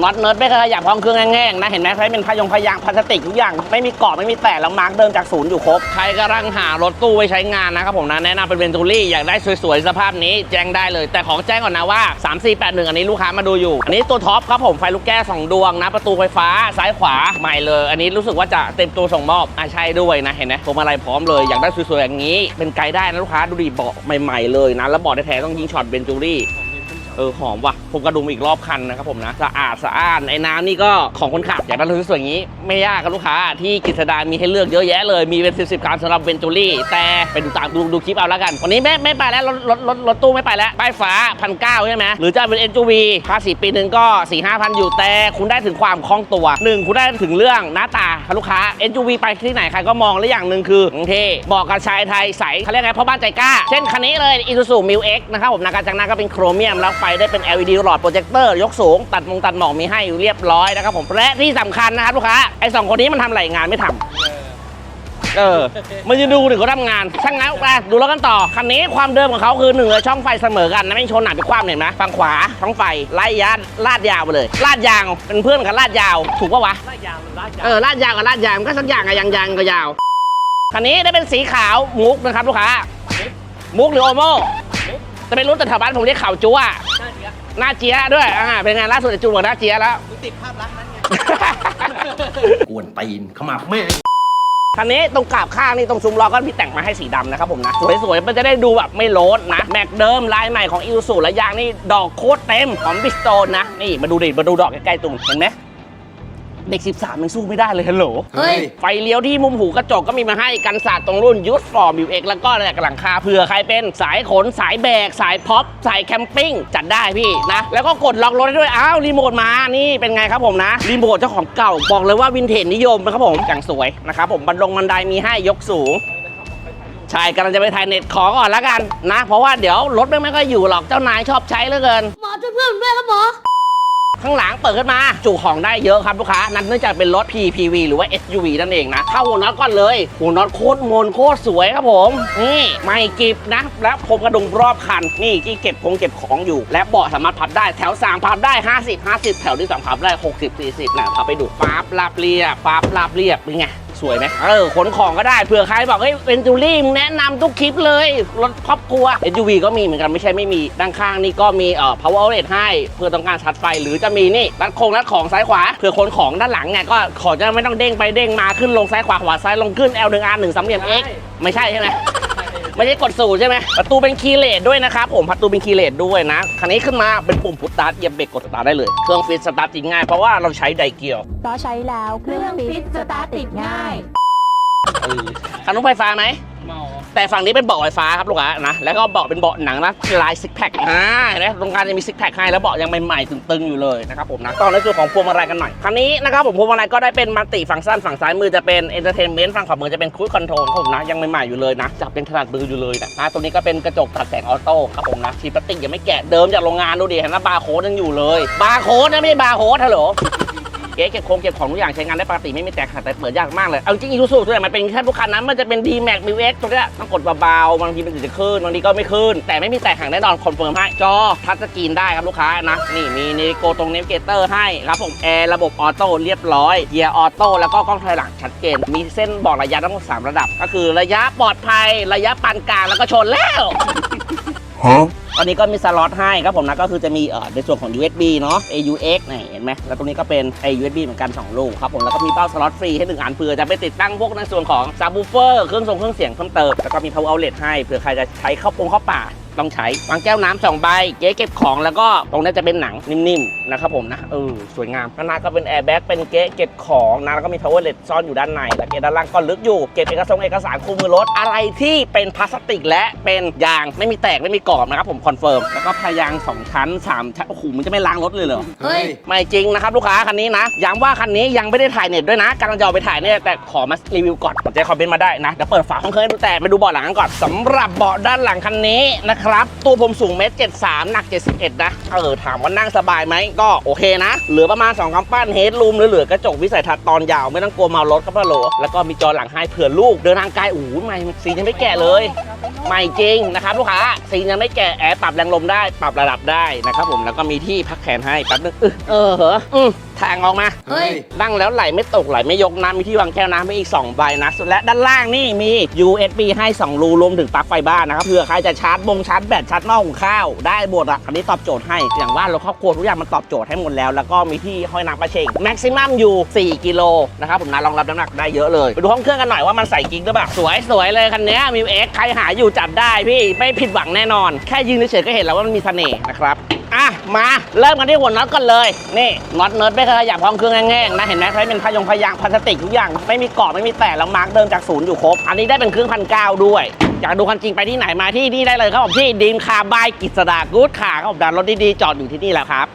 น็อตเนิร์ดไม่เคยขยับห้องเครื่องแง่งๆนะ เห็นไหมใช้เป็นพยงพยางพลาสติกทุกอย่าง ไม่มีเกาะไม่มีแตะแล้วมาร์กเดิมจากศูนย์อยู่ครบ ใครกำลังหารถตู้ไว้ใช้งานนะครับผมนะ แนะนำเป็นเวนทูรี่อยากได้สวยๆ สภาพนี้แจ้งได้เลย แต่ของแจ้งก่อนนะว่า 3481 อันนี้ลูกค้ามาดูอยู่ อันนี้ตัวท็อปครับผมไฟลูกแก้วสองดวงนะ ประตูไฟฟ้าซ้ายขวาใหม่เลย อันนี้รู้สึกว่าจะเต็มตัวส่งมอบอะใช่ด้วยนะเห็นไหมผมอะไรพร้อมเลยอยากได้สวยๆอย่างนี้ เป็นไกด์ได้นะลูกค้าดูดิเบาะใหม่ ๆเลยนะแล้วเบาะแท้ๆต้องยิงช็อตเบนจูรี่ เออหอมว่ะผมกระดุมอีกรอบคันนะครับผมนะสะอาดสะอานไอ้น้ำนี่ก็ของคนขับอยากได้รถสวยๆอย่างนี้ ไม่ยากครับลูกค้าที่กิจสดามีให้เลือกเยอะแยะเลยมีเป็นสิบสิบคันสำหรับเวนจูรี่แต่ไปดูตามดูดูคลิปเอาแล้วกัน วันนี้ไม่ไม่ไปแล้วรถรถรถรถตู้ไม่ไปแล้วป้ายฟ้าพันเก้าใช่ไหมหรือจะเป็น SUV ภาษีปีหนึ่งก็4ี่ห้าพันอยู่แต่คุณได้ถึงความคล่องตัวหนึ่งคุณได้ถึงเรื่องหน้าตาครับลูกค้า SUV ไปที่ไหนใครก็มองและอย่างหนึ่งคือเทบอกกับชายไทยใสเขาเรียกไงพ่อบ้านใจกล้า เช่นคันนี้เลย Isuzu m i l X นะครับผมนะกรจังหน้าก็เป็นโครเมียมแล้วไฟได้เป็น LED หลอดโปรเจคเตอร์ยกสูง ตัดมงตัดหมอกมีให้อยู่เรียบร้อยนะครับผมและที่สำคัญนะครับลูกค้าไอ้สองคนนี้มันทำอะไรงานไม่ทำเออมันจะดูถึงเขาทำงานช่างงั้นไปดูแล้วกันต่อ คันนี้ความเดิมของเขาคือหนึ่งเลยช่องไฟเสมอกันนะไม่ชนหนักไปคว้ามเห็นไหมฝั่งขวาช่องไฟไล่ยานลาดยาวไปเลย ลาดยางเป็นเพื่อนกับลาดยาว ถูกปะวะ ลาดยางมันลาดยางเออ ลาดยาวกับลาดยางมันก็สักอย่างอะยางยางก็ยาว คันนี้ได้เป็นสีขาวมุกนะครับลูกค้า มุกหรือโอโม่จะเป็นรุ่นแต่แถวบ้านผมเรียกขาวจั๊ว น่าเสียหน้าเจี๊ยะด้วยอ่าเป็นไงล่าสุดไอ้จูนบอกหน้าเจี๊ยะแล้ว กูติดภาพลักษณ์นั้นไง กวนตีนขมับแม่งคันนี้ตรงกราบข้างนี่ตรงซุ้มล้อก็มีแต่งมาให้สีดำนะครับผมนะสวยๆมันจะได้ดูแบบไม่โลดนะ แม็กเดิมลายใหม่ของอิวสุและยางนี่ดอกโคตรเต็มของบิสโตนนะ นี่มาดูดิมาดูดอกใกล้ๆตรงเห็นไหม เด็ก 13มันสู้ไม่ได้เลยฮัลโหล เฮ้ย ไฟเลี้ยวที่มุมหูกระจกก็มีมาให้กันสาดตรงรุ่นยูสฟอร์มิวเอกแล้วก็แหลกหลังคาเผื่อใครเป็นสายขน สายแบก สายพ็อป สายแคมปิ้ง จัดได้พี่นะ แล้วก็กดล็อกรถได้ด้วย อ้าวรีโมทมา นี่เป็นไงครับผมนะ รีโมทเจ้าของเก่า บอกเลยว่าวินเทจนิยมนะครับผมอย่างสวยนะครับผมบันดงบันไดมีให้ยกสูงใช่กำลังจะไปถ่ายเน็ตขอก่อนแล้วกันนะ เพราะว่าเดี๋ยวรถไม่ไม่ค่อยอยู่หรอกเจ้านายชอบใช้เหลือเกินหมอช่วยเพื่อนด้วยครับหมอ ข้างหลังเปิดขึ้นมา จุของได้เยอะครับลูกค้านั่นเนื่องจากเป็นรถ PPV หรือว่า SUV นั่นเองนะเข้าหัวน็อตก่อนเลยหัวน็อตโคตรมนโคตรสวยครับผม นี่ไม่กิบนะ และผมกระดุมรอบคัน นี่ที่เก็บคงเก็บของอยู่ และเบาะสามารถพับได้แถวสามพับได้ 50 50 แถวที่สามพับได้ 60 40นะพับไปดูฟ้าบลาบเรียบฟ้าบลาบเรียบเป็นไง สวยไหมเออขนของก็ได้เผื่อใครบอกเฮ้ยเป็นจูรี่มึงแนะนำทุกคลิปเลย รถครอบครัว SUV ก็มีเหมือนกันไม่ใช่ไม่มี ด้านข้างนี่ก็มีเอ่อ power outlet ให้เพื่อต้องการชาร์จไฟหรือจะมีนี่รัดโครงรัดของซ้ายขวาเผื่อขนของด้านหลังไงก็ของจะไม่ต้องเด้งไปเด้งมาขึ้นลงซ้ายขวาขวาซ้ายลงขึ้น L 1 R 1สามเหลี่ยม X ไม่ใช่ใช่ไหม ไม่ใช่กดสูตรใช่ไหมประตูเป็นคีย์เลสด้วยนะครับผมประตูเป็นคีย์เลสด้วยนะคันนี้ขึ้นมาเป็นปุ่มพุทสตาร์ทเหยียบเบรกกดสตาร์ทได้เลย เครื่องฟิตสตาร์ทจริงง่ายเพราะว่าเราใช้ไดเกียวเพราะใช้แล้วเครื่องฟิตสตาร์ทติดง่ายคันนู้นไฟฟ้าไหมเมา แต่ฝั่งนี้เป็นเบาะไฟฟ้าครับลูกค้านะแล้วก็เบาะเป็นเบาะหนังนะลายซิกแพคอ่าเห็นไหมตรงกลางจะมีซิกแพคให้แล้วเบาะยังใหม่ๆตึงๆอยู่เลยนะครับผมนะต่อในส่วนของพวงมาลัยกันหน่อยคันนี้นะครับผมพวงมาลัยก็ได้เป็นมัลติฟังก์ชันฝั่งซ้ายมือจะเป็นเอนเตอร์เทนเมนต์ฝั่งขวามือจะเป็นคู i คอนโทรลครับผมนะยังใหม่ๆอยู่เลยนะจับเป็นขนาดมืออยู่เลยนะนะตัวนี้ก็เป็นกระจกตัดแสงออโต้ครับผมนะทีปติกยังไม่แกะเดิมจากโรงงานดูดิเห็นไหมบาร์โค้ดยังอยู่เลยบาร์โค้ดนะไม่ใช่บาร์โค้ดฮัลโหล เก๊เก็บโครงเก็บของทุกอย่างใช้งานได้ปกติไม่มีแตกหักแต่เปิดยากมากเลย เอาจริงอีซูซูตัวไหนมันเป็นแค่ทุกคันนะมันจะเป็น D Max m i X ตัวเนี้ยต้องกดเบาๆบางทีมันจะขึ้นบางทีก็ไม่ขึ้น แต่ไม่มีแตกหักแน่นอนคอนเฟิร์มให้จอทัชสกรีนได้ครับลูกค้านะนี่มีนโกตรงเนวิเกเตอร์ให้ครับผมแอร์ระบบออโต้เรียบร้อยเกียร์ออโต้แล้วก็กล้องถอยหลังชัดเจนมีเส้นบอกระยะทั้งหมดสามระดับ ก็คือระยะปลอดภัยระยะปานกลางแล้วก็ชนแล้ว ตอนนี้ก็มีสล็อตให้ครับผมนะก็คือจะมีเอ่อในส่วนของ USB เนาะ AUX นี่เห็นไหมแล้วตรงนี้ก็เป็น A USB เหมือนกัน2ลูกครับผมแล้วก็มีเป้าสล็อตฟรีให้หนึ่งอันเผื่อจะไปติดตั้งพวกในส่วนของซับบูเฟอร์เครื่องทรงเครื่องเสียงเพิ่มเติมแล้วก็มี power outlet ให้เผื่อใครจะใช้เข้าปงเข้าป่า ต้องใช้วางแก้วน้ำสองใบเก๊เก็บของแล้วก็ตรงนี้จะเป็นหนังนิ่มๆนะครับผมนะเออสวยงามข้างหน้าก็เป็นแอร์แบ็กเป็นเก๊เก็บของนะแล้วก็มี power outlet ซ่อนอยู่ด้านในแล้วเก๊ด้านล่างก็ลึกอยู่เก็บเอกสารเอกสารคู่มือรถอะไรที่เป็นพลาสติกและเป็นยางไม่มีแตกไม่มีกรอบนะครับผมคอนเฟิร์มแล้วก็พายางสองชั้นสามชั้นโอ้โหมันจะไม่ล้างรถเลยเหรอเฮ้ยไม่จริงนะครับลูกค้าคันนี้นะย้ำว่าคันนี้ยังไม่ได้ถ่ายเน็ตด้วยนะกำลังจะเอาไปถ่ายเนี่ยแต่ขอมารีวิวก่อนสนใจคอมเมนต์มาได้นะเดี๋ยวเปิดฝาห้องเครื่องให้ดูแต่ไปดูเบาะหลังกันก่อนสำหรับเบาะด้านหลังคันนี้นะนะครับ ตัวผมสูงเมตรเจ็ดสามหนัก 71 นะ เออ ถามว่านั่งสบายไหมก็โอเคนะ เหลือประมาณ 2กำปั้นเฮดรูมเหลือๆกระจกวิสัยทัศน์ตอนยาว ไม่ต้องกลัวเมารถครับพ่อโหลแล้วก็มีจอหลังให้เผื่อลูกเดินทางไกลโอ้โหใหม่สียังไม่แก่เลยใหม่จริงนะครับลูกค้าสียังไม่แก่แอร์ปรับแรงลมได้ปรับระดับได้นะครับผมแล้วก็มีที่พักแขนให้แป๊บนึงเออเออเหรออืมทางออกมาเฮ้ยนั่งแล้วไหลไม่ตกไหลไม่ยกน้ำมีที่วางแก้วน้ำให้อีก2ใบนะส่วนและด้านล่างนี่มี USB ให้ 2 รูรวมถึงปลั๊กไฟบ้านนะครับเผื่อใครจะชาร์จบงชาร์จแบตชาร์จหม้อหุงข้าวได้หมดอะอันนี้ตอบโจทย์ให้อย่างว่าเราครอบครัวทุกอย่างมันตอบโจทย์ให้หมดแล้ว แล้วก็มีที่ห้อยน้ำประเชงแม็กซิมัมอยู่ 4 กิโลนะครับผมนะรองรับน้ำหนักได้เยอะเลยไปดูห้องเครื่องกันหน่อยว่ามันใส่กิ๊กหรือเปล่าสวยสวยเลยคันนี้มิวเอ็กใครหาอยู่จัดได้พี่ไม่ผิดหวังแน่นอน แค่ยืนเฉยๆก็เห็นแล้วว่ามันมีเสน่ห์นะครับอะมาเริ่มกันที่หัวน็อตก่อนเลยนี่น็อตเนิร์ดไม่เคยขยับห้องเครื่องแง่งๆนะเห็นไหมใช้เป็นพยงพยางพลาสติกทุกอย่างไม่มีเกาะไม่มีแตกแล้วมาร์กเดิมจากศูนย์อยู่ครบ อันนี้ได้เป็นเครื่องพันเก้าด้วย อยากดูความจริงไปที่ไหนมาที่นี่ได้เลยครับผมที่ดีมคาบายกิจสดากู๊ดคาครับผมดันรถดีๆจอดอยู่ที่นี่แหละครับ